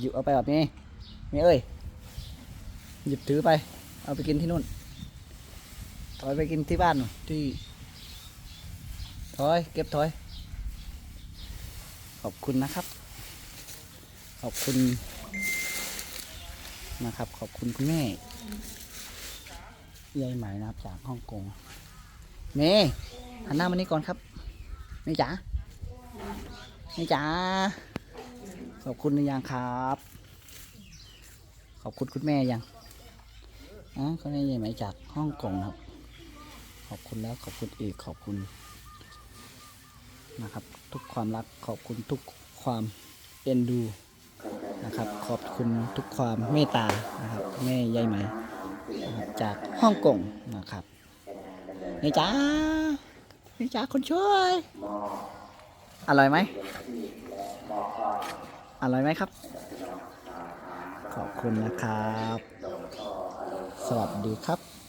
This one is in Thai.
หยิบเอาไปแบบนี้นี่เอ้ย หยิบถือไป เอาไปกินที่นู่น ถอยไปกินที่บ้านที่ ถอย เก็บถอย ขอบคุณนะครับ ขอบคุณนะครับ ขอบคุณคุณแม่ยายไหมนะครับจากฮ่องกงเมย์หันหน้ามานี่ก่อนครับเมย์จ๋าเมย์จ๋า ขอบคุณหรือยังครับ ขอบคุณคุณแม่ยังอ๋อคุณแม่ยายไหมจากฮ่องกงครับ ขอบคุณแล้วขอบคุณอีกขอบคุณนะครับ ทุกความรักขอบคุณทุกความเอ็นดูนะครับ ขอบคุณทุกความเมตตานะครับแม่ยายไหมจากฮ่องกงนะครับนี่จ้านี่จ้าคนช่วย อร่อยไหม อร่อยไหมครับ ขอบคุณนะครับ สวัสดีครับ